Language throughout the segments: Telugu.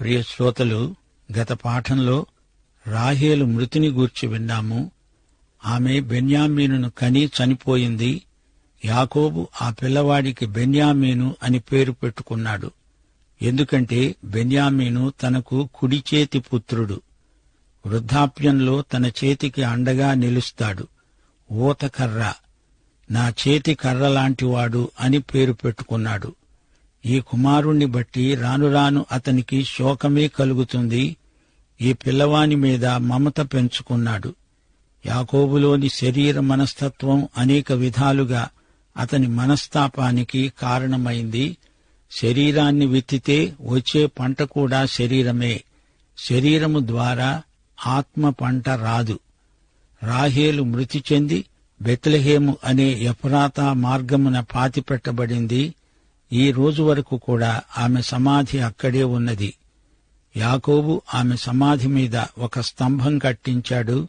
ప్రియ శ్రోతలు గత పాఠంలో రాహేలు మృతిని గూర్చి విన్నాము. ఆమె బెన్యామీనును కని చనిపోయింది. యాకోబు ఆ పిల్లవాడికి బెన్యామీను అని పేరు పెట్టుకున్నాడు. ఎందుకంటే బెన్యామీను తనకు కుడి చేతి పుత్రుడు. వృద్ధాప్యంలో తన చేతికి అండగా నిలుస్తాడు. ఊతకర్ర నా చేతి కర్ర లాంటివాడు అని పేరు పెట్టుకున్నాడు. ఈ కుమారుణ్ణి బట్టి రాను రాను అతనికి శోకమే కలుగుతుంది. ఈ పిల్లవాని మీద మమత పెంచుకున్నాడు. యాకోబులోని శరీర మనస్తత్వం అనేక విధాలుగా అతని మనస్తాపానికి కారణమైంది. శరీరాన్ని విత్తితే వచ్చే పంట కూడా శరీరమే. శరీరము ద్వారా ఆత్మ పంట రాదు. రాహేలు మృతి చెంది బెత్లహేము అనే ఎఫ్రాతా మార్గమున పాతిపెట్టబడింది. ఈ రోజు వరకు కూడా ఆమె సమాధి అక్కడే ఉన్నది. యాకోబు ఆమె సమాధి మీద ఒక స్తంభం కట్టించాడు.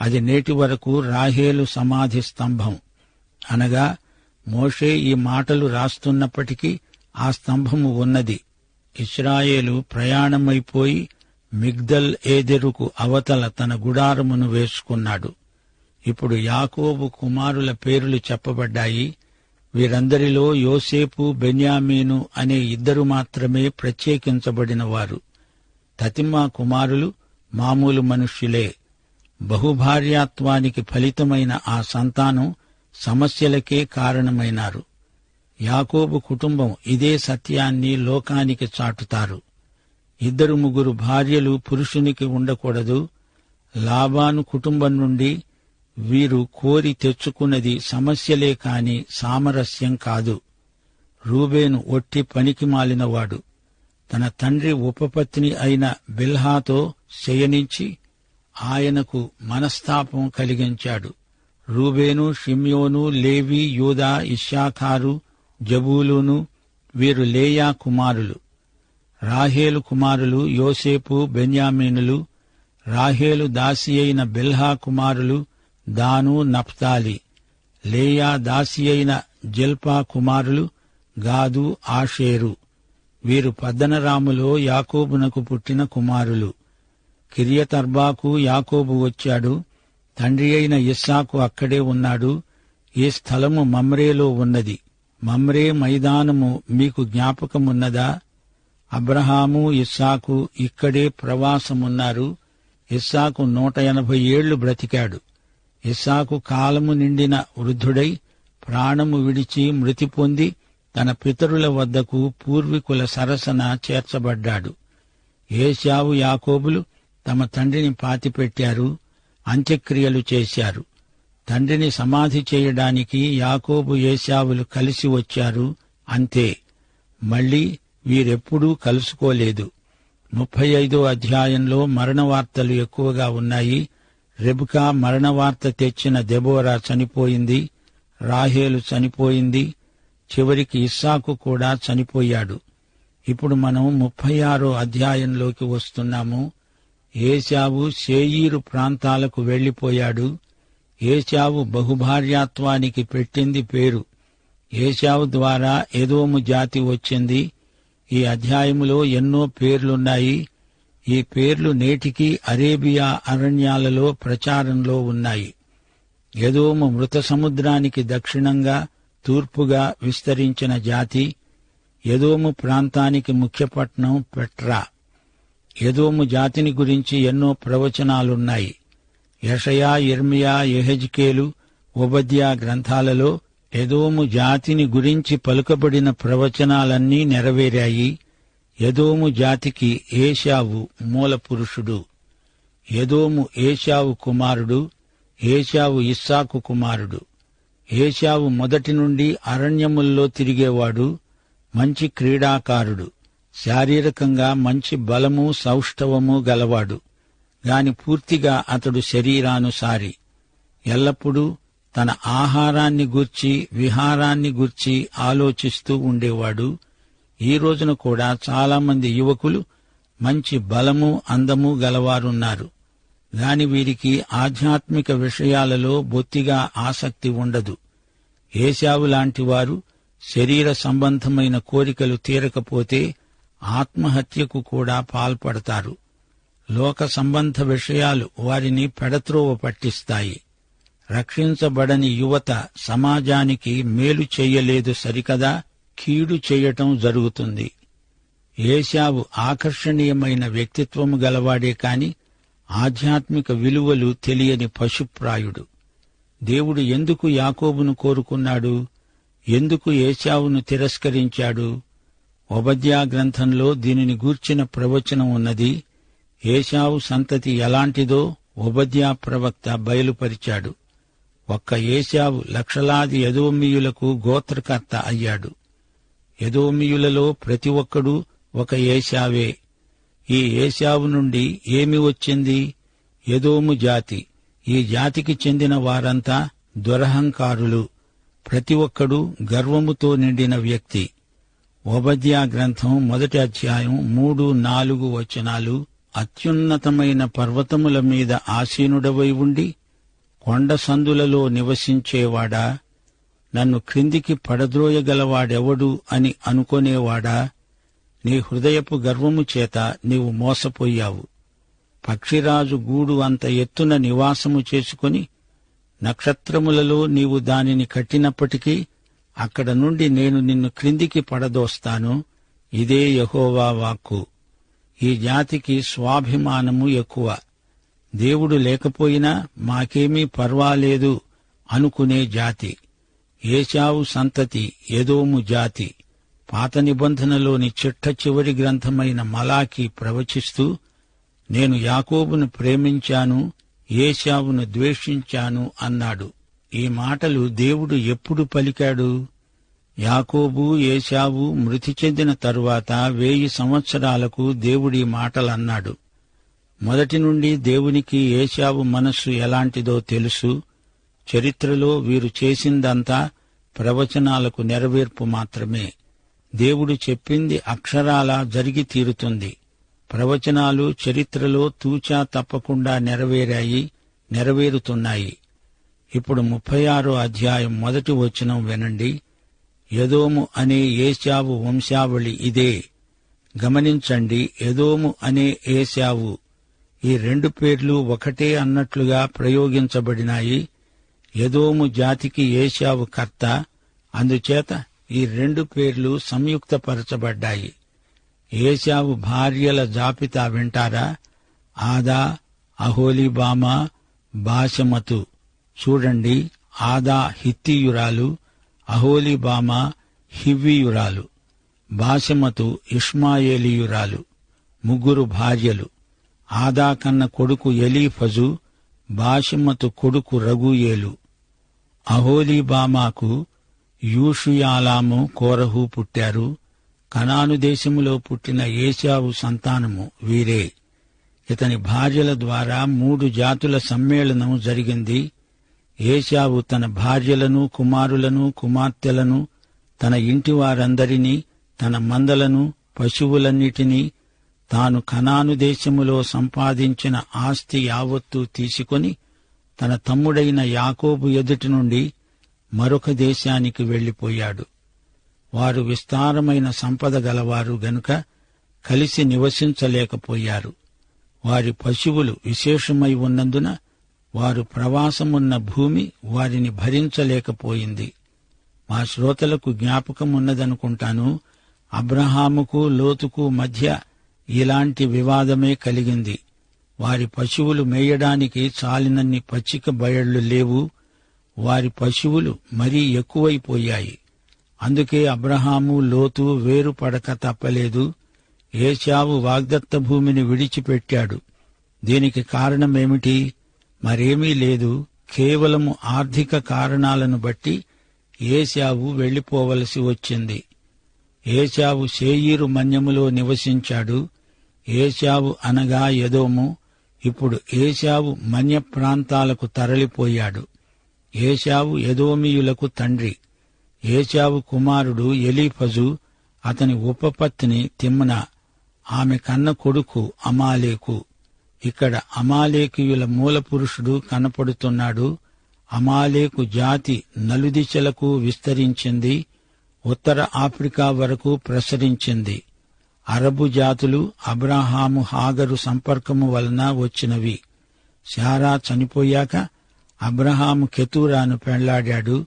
అది నేటి వరకు రాహేలు సమాధి స్తంభం. అనగా మోషే ఈ మాటలు రాస్తున్నప్పటికీ ఆ స్తంభము ఉన్నది. ఇస్రాయేలు ప్రయాణమైపోయి మిగ్దల్ ఏదెరుకు అవతల తన గుడారమును వేసుకున్నాడు. ఇప్పుడు యాకోబు కుమారుల పేర్లు చెప్పబడ్డాయి. వీరందరిలో యోసేపు బెన్యామీను అనే ఇద్దరు మాత్రమే ప్రత్యేకించబడిన వారు తతిమా కుమారులు మామూలు మనుష్యులే. బహుభార్యాత్వానికి ఫలితమైన ఆ సంతానం సమస్యలకే కారణమైనారు. యాకోబు కుటుంబం ఇదే సత్యాన్ని లోకానికి చాటుతారు. ఇద్దరు ముగ్గురు భార్యలు పురుషునికి ఉండకూడదు. లాభాను కుటుంబం నుండి వీరు కోరి తెచ్చుకున్నది సమస్యలే కాని సామరస్యం కాదు. రూబేను ఒట్టి పనికి మాలినవాడు. తన తండ్రి ఉపపత్ని అయిన బిల్హాతో శయనించి ఆయనకు మనస్తాపం కలిగించాడు. రూబేను షిమ్యోను లేవి యూదా ఇషాఖారు జబూలును వీరు లేయా కుమారులు. రాహేలు కుమారులు యోసేపు బెన్యామీనులు. రాహేలు దాసి అయిన బిల్హా కుమారులు దాను నప్తాలి లేయా దాసి అయిన జల్పా కుమారులు గాదు ఆషేరు. వీరు పద్దనరాములో యాకోబునకు పుట్టిన కుమారులు. కిరియతర్బాకు యాకోబు వచ్చాడు. తండ్రి అయిన ఇస్సాకు అక్కడే ఉన్నాడు. ఈ స్థలము మమ్రేలో ఉన్నది. మమ్రే మైదానము మీకు జ్ఞాపకమున్నదా? అబ్రహాము ఇస్సాకు ఇక్కడే ప్రవాసమున్నారు. ఇస్సాకు నూట ఎనభై ఏళ్ళు బ్రతికాడు. ఇస్సాకు కాలము నిండిన వృద్ధుడై ప్రాణము విడిచి మృతి పొంది తన పితరుల వద్దకు పూర్వీకుల సరసన చేర్చబడ్డాడు. ఏశావు యాకోబులు తమ తండ్రిని పాతిపెట్టారు అంత్యక్రియలు చేశారు. తండ్రిని సమాధి చేయడానికి యాకోబు ఏశావులు కలిసి వచ్చారు అంతే. మళ్ళీ వీరెప్పుడూ కలుసుకోలేదు. ముప్పై ఐదో అధ్యాయంలో మరణ వార్తలు ఎక్కువగా ఉన్నాయి. రెబుకా మరణ వార్త తెచ్చిన దెబోరా చనిపోయింది రాహేలు చనిపోయింది చివరికి ఇస్సాకు కూడా చనిపోయాడు. ఇప్పుడు మనం ముప్పై ఆరో అధ్యాయంలోకి వస్తున్నాము. ఏశావు సేయీరు ప్రాంతాలకు వెళ్ళిపోయాడు ఏశావు బహుభార్యాత్వానికి పెట్టింది పేరు. ఏశావు ద్వారా ఎదోము జాతి వచ్చింది. ఈ అధ్యాయములో ఎన్నో పేర్లున్నాయి. ఈ పేర్లు నేటికి అరేబియా అరణ్యాలలో ప్రచారంలో ఉన్నాయి. ఎదోము మృత సముద్రానికి దక్షిణంగా తూర్పుగా విస్తరించిన జాతి ఎదోము ప్రాంతానికి ముఖ్య పట్టణం పెట్రా. ఎదోము జాతిని గురించి ఎన్నో ప్రవచనాలున్నాయి. యషయా ఇర్మియా యహెజ్కేలు ఉబద్యా గ్రంథాలలో ఎదోము జాతిని గురించి పలుకబడిన ప్రవచనాలన్నీ నెరవేరాయి. ఎదోము జాతికి ఏషావు మూలపురుషుడు. ఎదోము ఏషావు కుమారుడు ఏషావు ఇస్సాకు కుమారుడు. ఏషావు మొదటి నుండి అరణ్యముల్లో తిరిగేవాడు మంచి క్రీడాకారుడు. శారీరకంగా మంచి బలము సౌష్ఠవము గలవాడు. గాని పూర్తిగా అతడు శరీరానుసారి. ఎల్లప్పుడూ తన ఆహారాన్ని గూర్చి విహారాన్ని గూర్చి ఆలోచిస్తూ ఉండేవాడు. ఈ రోజున కూడా చాలామంది యువకులు మంచి బలము అందము గలవారున్నారు. గాని వీరికి ఆధ్యాత్మిక విషయాలలో బొత్తిగా ఆసక్తి ఉండదు. ఏశావు లాంటివారు శరీర సంబంధమైన కోరికలు తీరకపోతే ఆత్మహత్యకు కూడా పాల్పడతారు. లోక సంబంధ విషయాలు వారిని పెడత్రోవ పట్టిస్తాయి. రక్షించబడని యువత సమాజానికి మేలు చెయ్యలేదు సరికదా? కీడు చేయటం జరుగుతుంది. ఏశావు ఆకర్షణీయమైన వ్యక్తిత్వము గలవాడే కాని ఆధ్యాత్మిక విలువలు తెలియని పశుప్రాయుడు. దేవుడు ఎందుకు యాకోబును కోరుకున్నాడు? ఎందుకు ఏశావును తిరస్కరించాడు? ఒబద్యా గ్రంథంలో దీనిని గూర్చిన ప్రవచనం ఉన్నది ఏశావు సంతతి ఎలాంటిదో ఒబద్యా ప్రవక్త బయలుపరిచాడు. ఒక్క ఏశావు లక్షలాది యదువమ్మీయులకు గోత్రకర్త అయ్యాడు. యదోమియులలో ప్రతి ఒక్కడూ ఒక ఏశావే. ఈ ఏశావు నుండి ఏమి వచ్చింది? యదోము జాతి. ఈ జాతికి చెందిన వారంతా దురహంకారులు. ప్రతి ఒక్కడూ గర్వముతో నిండిన వ్యక్తి. ఉపధ్యా గ్రంథం మొదటి అధ్యాయం మూడు నాలుగు వచనాలు అత్యున్నతమైన పర్వతముల మీద ఆసీనుడవై ఉండి కొండ సందులలో నివసించేవాడా? నన్ను క్రిందికి పడద్రోయగలవాడెవడు అని అనుకొనేవాడా? నీ హృదయపు గర్వము చేత నీవు మోసపోయావు. పక్షిరాజు గూడు అంత ఎత్తున నివాసము చేసుకుని నక్షత్రములలో నీవు దానిని కట్టినప్పటికీ అక్కడ నుండి నేను నిన్ను క్రిందికి పడదోస్తాను. ఇదే యహోవా వాక్కు. ఈ జాతికి స్వాభిమానము ఎక్కువ. దేవుడు లేకపోయినా మాకేమీ పర్వాలేదు అనుకునే జాతి. ఏశావు సంతతి ఎదోము జాతి. పాత నిబంధనలోని చిట్ట చివరి గ్రంథమైన మలాకి ప్రవచిస్తూ నేను యాకోబును ప్రేమించాను ఏశావును ద్వేషించాను అన్నాడు. ఈ మాటలు దేవుడు ఎప్పుడు పలికాడు? యాకోబు ఏశావు మృతి చెందిన తరువాత వేయి సంవత్సరాలకు దేవుడి మాటలన్నాడు. మొదటి నుండి దేవునికి ఏశావు మనస్సు ఎలాంటిదో తెలుసు. చరిత్రలో వీరు చేసిందంతా ప్రవచనాలకు నెరవేర్పు మాత్రమే. దేవుడు చెప్పింది అక్షరాలా జరిగి తీరుతుంది. ప్రవచనాలు చరిత్రలో తూచా తప్పకుండా నెరవేరాయి నెరవేరుతున్నాయి. ఇప్పుడు ముప్పై ఆరో అధ్యాయం మొదటి వచనం వినండి. యదోము అనే ఏశావు వంశావళి ఇదే. గమనించండి యదోము అనే ఏశావు. ఈ రెండు పేర్లు ఒకటే అన్నట్లుగా ప్రయోగించబడినాయి. యదోము జాతికి ఏశావు కర్త. అందుచేత ఈ రెండు పేర్లు సంయుక్తపరచబడ్డాయి. ఏశావు భార్యల జాబితా వింటారా? ఆదా అహోలీబామా బాషమతు చూడండి ఆదా హిత్తియురాలు అహోలీబామా హివ్వియురాలు. బాషమతు ఇష్మాయేలీయురాలు ముగ్గురు భార్యలు. ఆదా కన్న కొడుకు ఎలీఫజు బాషమతు కొడుకు రఘుయేలు అహోలీబామాకు యూషుయాలాము కోరహు పుట్టారు. కనాను దేశములో పుట్టిన ఏశావు సంతానము వీరే. ఇతని భార్యల ద్వారా మూడు జాతుల సమ్మేళనం జరిగింది. ఏశావు తన భార్యలను కుమారులను కుమార్తెలను తన ఇంటి వారందరినీ తన మందలను పశువులన్నిటినీ తాను కనాను దేశములో సంపాదించిన ఆస్తి యావత్తూ తీసుకొని తన తమ్ముడైన యాకోబు ఎదుటి నుండి మరొక దేశానికి వెళ్ళిపోయాడు వారు విస్తారమైన సంపద గలవారు గనుక కలిసి నివసించలేకపోయారు. వారి పశువులు విశేషమై ఉన్నందున వారు ప్రవాసమున్న భూమి వారిని భరించలేకపోయింది. మా శ్రోతలకు జ్ఞాపకం ఉన్నదనుకుంటాను అబ్రహాముకు లోతుకు మధ్య ఇలాంటి వివాదమే కలిగింది. వారి పశువులు మేయడానికి చాలినన్ని పచ్చిక బయళ్ళు లేవు. వారి పశువులు మరీ ఎక్కువైపోయాయి. అందుకే అబ్రహాము లోతు వేరు పడక తప్పలేదు. ఏశావు వాగ్దత్త భూమిని విడిచిపెట్టాడు. దీనికి కారణమేమిటి? మరేమీ లేదు. కేవలము ఆర్థిక కారణాలను బట్టి ఏశావు వెళ్ళిపోవలసి వచ్చింది. ఏశావు సేయీరు మన్యములో నివసించాడు. ఏశావు అనగా యదోము. ఇప్పుడు ఏశావు మన్య ప్రాంతాలకు తరలిపోయాడు. ఏశావు యదోమియులకు తండ్రి. ఏశావు కుమారుడు ఎలీఫజు అతని ఉపపత్ని తిమ్న ఆమె కన్న కొడుకు అమాలేకు. ఇక్కడ అమాలేకీయుల మూల పురుషుడు కనపడుతున్నాడు. అమాలేకు జాతి నలుదిశలకు విస్తరించింది ఉత్తర ఆఫ్రికా వరకు ప్రసరించింది. అరబు జాతులు అబ్రాహాము హాగరు సంపర్కము వలన వచ్చినవి. శారా చనిపోయాక అబ్రహాము కెతూరాను పెళ్ళాడాడు.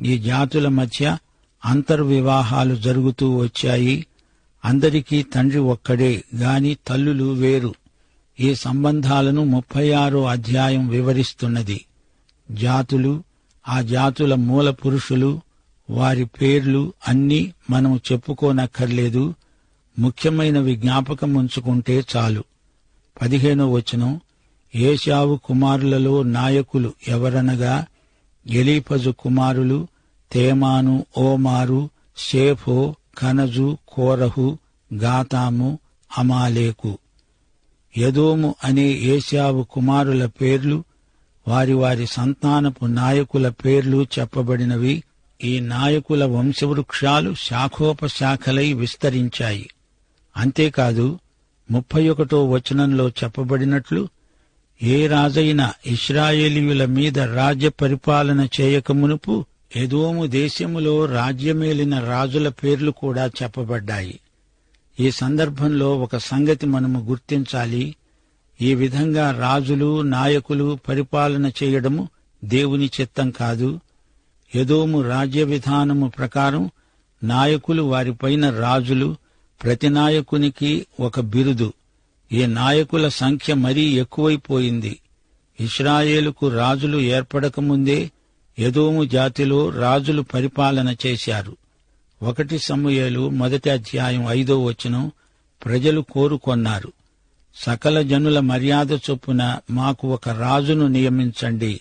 ఈ జాతుల మధ్య అంతర్వివాహాలు జరుగుతూ వచ్చాయి. అందరికీ తండ్రి ఒక్కడే గాని తల్లులు వేరు. ఈ సంబంధాలను ముప్పై ఆరో అధ్యాయం వివరిస్తున్నది. జాతులు ఆ జాతుల మూల పురుషులు వారి పేర్లు అన్నీ మనం చెప్పుకోనక్కర్లేదు. ముఖ్యమైనవి జ్ఞాపకం ఉంచుకుంటే చాలు. పదిహేనో వచనం ఏషావు కుమారులలో నాయకులు ఎవరనగా ఎలీపజు కుమారులు తేమాను ఓమారు షేఫో కనజు కోరహు గాతాము అమాలేకు. యదోము అనే ఏశావు కుమారుల పేర్లు వారి వారి సంతానపు నాయకుల పేర్లు చెప్పబడినవి. ఈ నాయకుల వంశవృక్షాలు శాఖోపశాఖలై విస్తరించాయి. అంతేకాదు ముప్పై ఒకటో వచనంలో చెప్పబడినట్లు ఏ రాజైన ఇస్రాయేలీయుల మీద రాజ్య పరిపాలన చేయకమునుపు ఎదోము దేశములో రాజ్యమేలిన రాజుల పేర్లు కూడా చెప్పబడ్డాయి. ఈ సందర్భంలో ఒక సంగతి మనము గుర్తించాలి. ఈ విధంగా రాజులు నాయకులు పరిపాలన చేయడము దేవుని చిత్తం కాదు. ఎదోము రాజ్య విధానము ప్రకారం నాయకులు వారిపైన రాజులు ప్రతి నాయకునికి ఒక బిరుదు. ఈ నాయకుల సంఖ్య మరీ ఎక్కువైపోయింది. ఇస్రాయేలుకు రాజులు ఏర్పడకముందే ఎదోము జాతిలో రాజులు పరిపాలన చేశారు. ఒకటి సమూయేలు మొదటి అధ్యాయం ఐదో వచనం ప్రజలు కోరుకొన్నారు. సకల జనుల మర్యాద చొప్పున మాకు ఒక రాజును నియమించండి.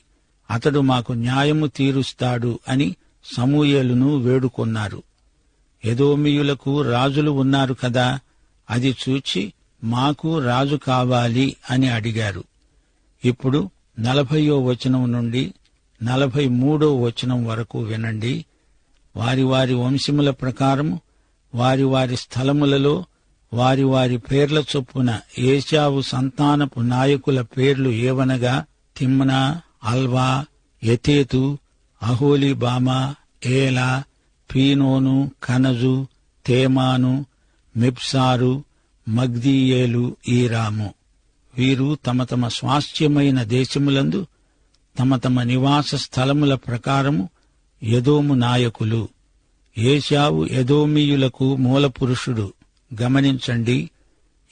అతడు మాకు న్యాయము తీరుస్తాడు అని సమూయేలును వేడుకొన్నారు. ఎదోమియులకు రాజులు ఉన్నారు కదా అది చూచి మాకు రాజు కావాలి అని అడిగారు. ఇప్పుడు నలభయో వచనం నుండి నలభై మూడో వచనం వరకు వినండి. వారి వారి వంశముల ప్రకారము వారి వారి స్థలములలో వారి వారి పేర్ల చొప్పున ఏశావు సంతానపు నాయకుల పేర్లు ఏవనగా తిమ్నా అల్వా యతేతు అహోలీబామా ఏలా పీనోను కనజు తేమాను మిప్సారు మగ్దీయేలు ఈరాము. వీరు తమ తమ స్వాస్థ్యమైన దేశములందు తమ తమ నివాస స్థలముల ప్రకారము యదోము నాయకులు. ఏశావు యదోమీయులకు మూలపురుషుడు. గమనించండి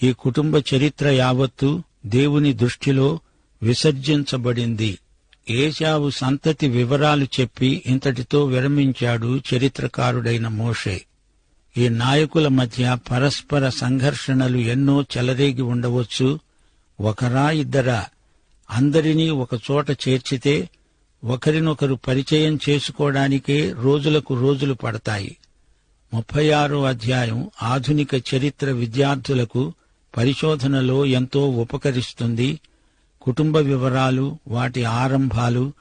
ఈ కుటుంబ చరిత్ర యావత్తు దేవుని దృష్టిలో విసర్జించబడింది. ఏశావు సంతతి వివరాలు చెప్పి ఇంతటితో విరమించాడు చరిత్రకారుడైన మోషే. ఈ నాయకుల మధ్య పరస్పర సంఘర్షణలు ఎన్నో చెలరేగి ఉండవచ్చు. ఒకరా ఇద్దరా అందరినీ ఒకచోట చేర్చితే ఒకరినొకరు పరిచయం చేసుకోవడానికే రోజులకు రోజులు పడతాయి. ముప్పై ఆరో అధ్యాయం ఆధునిక చరిత్ర విద్యార్థులకు పరిశోధనలో ఎంతో ఉపకరిస్తుంది. కుటుంబ వివరాలు వాటి ఆరంభాలు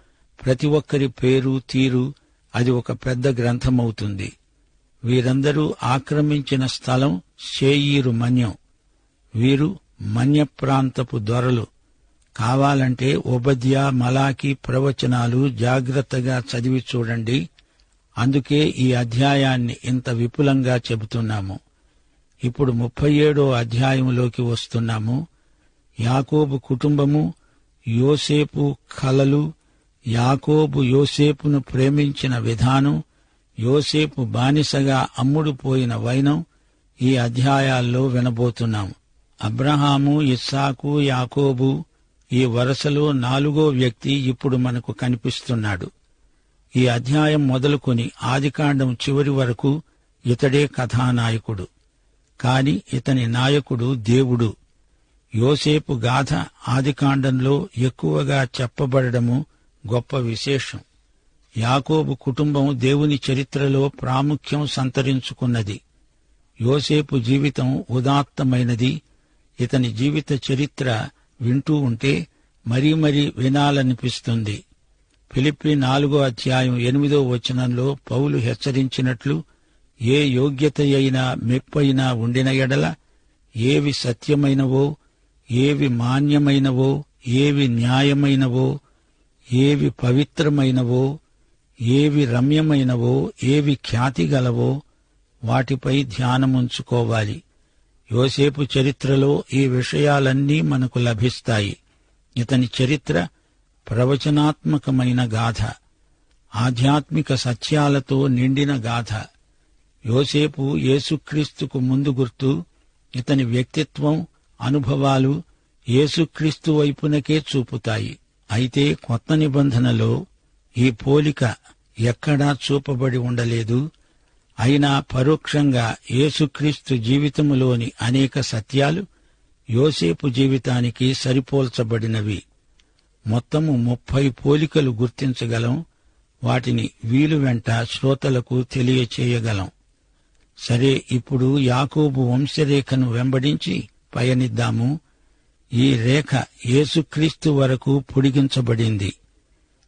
ప్రతి ఒక్కరి పేరు తీరు అది ఒక పెద్ద గ్రంథమవుతుంది. వీరందరూ ఆక్రమించిన స్థలం షేయీరు మన్యం. వీరు మన్య ప్రాంతపు దొరలు. కావాలంటే ఉపద్య మలాకి ప్రవచనాలు జాగ్రత్తగా చదివి చూడండి. అందుకే ఈ అధ్యాయాన్ని ఇంత విపులంగా చెబుతున్నాము. ఇప్పుడు ముప్పై ఏడో అధ్యాయంలోకి వస్తున్నాము. యాకోబు కుటుంబము యోసేపు కలలు యాకోబు యోసేపును ప్రేమించిన విధానం యోసేపు బానిసగా అమ్ముడుపోయిన వైనం ఈ అధ్యాయాల్లో వినబోతున్నాం. అబ్రహాము ఇస్సాకు యాకోబు ఈ వరుసలో నాలుగో వ్యక్తి ఇప్పుడు మనకు కనిపిస్తున్నాడు. ఈ అధ్యాయం మొదలుకొని ఆదికాండం చివరి వరకు ఇతడే కథానాయకుడు. కాని ఇతని నాయకుడు దేవుడు. యోసేపు గాథ ఆదికాండంలో ఎక్కువగా చెప్పబడము గొప్ప విశేషం. యాకోబు కుటుంబం దేవుని చరిత్రలో ప్రాముఖ్యం సంతరించుకున్నది. యోసేపు జీవితం ఉదాత్తమైనది. ఇతని జీవిత చరిత్ర వింటూ ఉంటే మరీ మరీ వినాలనిపిస్తుంది. ఫిలిప్పి నాలుగో అధ్యాయం ఎనిమిదో వచనంలో పౌలు హెచ్చరించినట్లు ఏ యోగ్యత అయినా మెప్పైనా ఉండిన ఎడల ఏవి సత్యమైనవో ఏవి మాన్యమైనవో ఏవి న్యాయమైనవో ఏవి పవిత్రమైనవో ఏవి రమ్యమైనవో ఏవి ఖ్యాతిగలవో వాటిపై ధ్యానముంచుకోవాలి. యోసేపు చరిత్రలో ఈ విషయాలన్నీ మనకు లభిస్తాయి. ఇతని చరిత్ర ప్రవచనాత్మకమైన గాథ. ఆధ్యాత్మిక సత్యాలతో నిండిన గాథ. యోసేపు యేసుక్రీస్తుకు ముందు గుర్తు ఇతని వ్యక్తిత్వం అనుభవాలు యేసుక్రీస్తు వైపునకే చూపుతాయి. అయితే కొత్త నిబంధనలో ఈ పోలిక ఎక్కడా చూపబడి ఉండలేదు. అయినా పరోక్షంగా యేసుక్రీస్తు జీవితములోని అనేక సత్యాలు యోసేపు జీవితానికి సరిపోల్చబడినవి. మొత్తము ముప్పై పోలికలు గుర్తించగలం. వాటిని వీలు వెంట శ్రోతలకు తెలియచేయగలం. సరే ఇప్పుడు యాకోబు వంశరేఖను వెంబడించి పయనిద్దాము. ఈ రేఖ యేసుక్రీస్తు వరకు పొడిగించబడింది.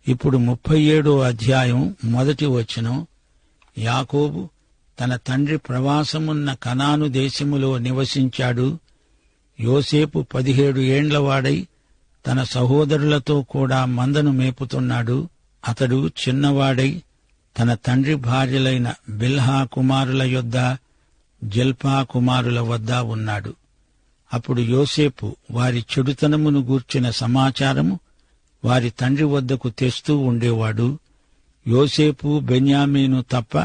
ఇప్పుడు ముప్పై ఏడో అధ్యాయం మొదటి వచనం. యాకోబు తన తండ్రి ప్రవాసమున్న కనాను దేశములో నివసించాడు. యోసేపు పదిహేడు ఏండ్లవాడై తన సహోదరులతో కూడా మందను మేపుతున్నాడు. అతడు చిన్నవాడై తన తండ్రి భార్యలైన బిల్హా కుమారుల యొద్ద జల్పా కుమారుల వద్ద ఉన్నాడు. అప్పుడు యోసేపు వారి చెడుతనమును గూర్చిన సమాచారము వారి తండ్రి వద్దకు తెస్తూ ఉండేవాడు. యోసేపు బెన్యామీను తప్ప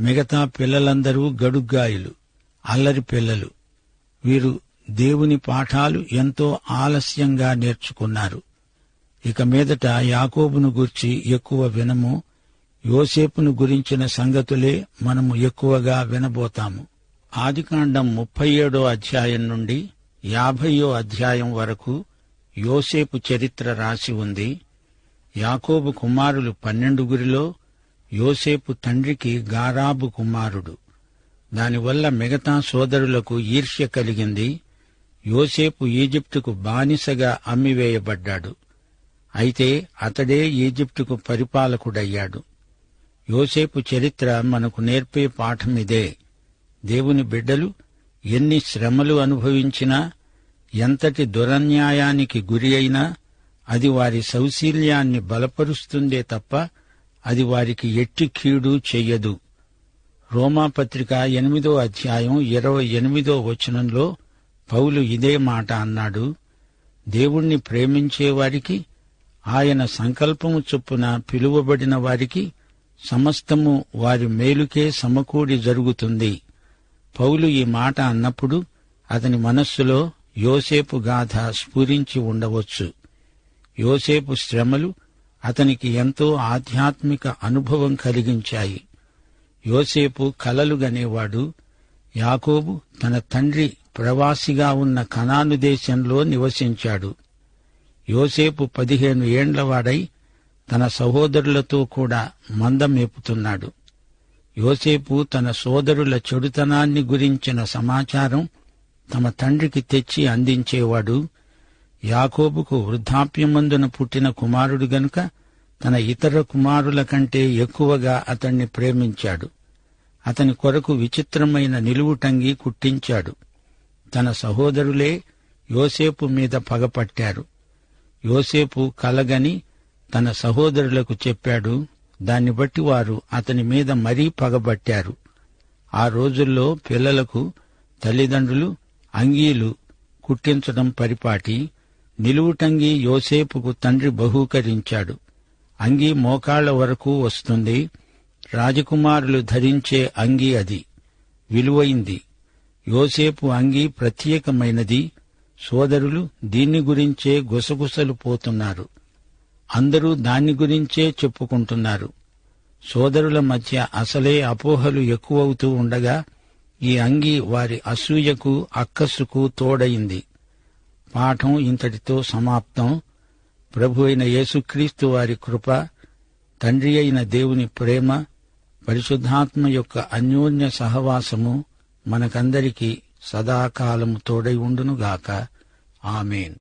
మిగతా పిల్లలందరూ గడుగ్గాయులు అల్లరి పిల్లలు. వీరు దేవుని పాఠాలు ఎంతో ఆలస్యంగా నేర్చుకున్నారు. ఇక మీదట యాకోబును గూర్చి ఎక్కువ వినము యోసేపును గురించిన సంగతులే మనము ఎక్కువగా వినబోతాము. ఆదికాండం ముప్పై ఏడో అధ్యాయం నుండి యాభయో అధ్యాయం వరకు యోసేపు చరిత్ర రాసి ఉంది. యాకోబు కుమారులు పన్నెండుగురిలో యోసేపు తండ్రికి గారాబు కుమారుడు. దానివల్ల మిగతా సోదరులకు ఈర్ష్య కలిగింది. యోసేపు ఈజిప్టుకు బానిసగా అమ్మివేయబడ్డాడు. అయితే అతడే ఈజిప్టుకు పరిపాలకుడయ్యాడు. యోసేపు చరిత్ర మనకు నేర్పే పాఠమిదే దేవుని బిడ్డలు ఎన్ని శ్రమలు అనుభవించినా ఎంతటి దురన్యాయానికి గురి అయినా అది వారి సౌశీల్యాన్ని బలపరుస్తుందే తప్ప అది వారికి ఎట్టి కీడు చెయ్యదు. రోమాపత్రిక ఎనిమిదో అధ్యాయం ఇరవై ఎనిమిదో వచనంలో పౌలు ఇదే మాట అన్నాడు. దేవుణ్ణి ప్రేమించే వారికి ఆయన సంకల్పము చొప్పున పిలువబడిన వారికి సమస్తము వారి మేలుకే సమకూడి జరుగుతుంది. పౌలు ఈ మాట అన్నప్పుడు అతని మనస్సులో యోసేపు గాథ స్ఫురించి ఉండవచ్చు. యోసేపు శ్రమలు అతనికి ఎంతో ఆధ్యాత్మిక అనుభవం కలిగించాయి. యోసేపు కలలుగనేవాడు యాకోబు తన తండ్రి ప్రవాసిగా ఉన్న కనాను దేశంలో నివసించాడు. యోసేపు పదిహేను ఏండ్లవాడై తన సహోదరులతో కూడా మంద మేపుతున్నాడు యోసేపు తన సోదరుల చెడుతనాన్ని గురించిన సమాచారం తమ తండ్రికి తెచ్చి అందించేవాడు. యాకోబుకు వృద్ధాప్యమందున పుట్టిన కుమారుడు గనుక తన ఇతర కుమారుల కంటే ఎక్కువగా అతణ్ణి ప్రేమించాడు. అతని కొరకు విచిత్రమైన నిలువుటంగి కుట్టించాడు. తన సహోదరులే యోసేపు మీద పగపట్టారు. యోసేపు కలగని తన సహోదరులకు చెప్పాడు దాన్ని బట్టి వారు అతని మీద మరీ పగబట్టారు. ఆ రోజుల్లో పిల్లలకు తల్లిదండ్రులు అంగీలు కుట్టించడం పరిపాటి నిలువుటంగి యోసేపుకు తండ్రి బహూకరించాడు. అంగీ మోకాళ్ళ వరకు వస్తుంది. రాజకుమారులు ధరించే అంగీ అది. విలువైంది. యోసేపు అంగీ ప్రత్యేకమైనది. సోదరులు దీన్ని గురించే గుసగుసలు పోతున్నారు. అందరూ దాని గురించే చెప్పుకుంటున్నారు. సోదరుల మధ్య అసలే అపోహలు ఎక్కువవుతూ ఉండగా ఈ అంగి వారి అసూయకు అక్కస్సుకు తోడయింది. పాఠం ఇంతటితో సమాప్తం. ప్రభు అయిన యేసుక్రీస్తు వారి కృప తండ్రి అయిన దేవుని ప్రేమ పరిశుద్ధాత్మ యొక్క అన్యోన్య సహవాసము మనకందరికీ సదాకాలము తోడై ఉండునుగాక. ఆమెన్.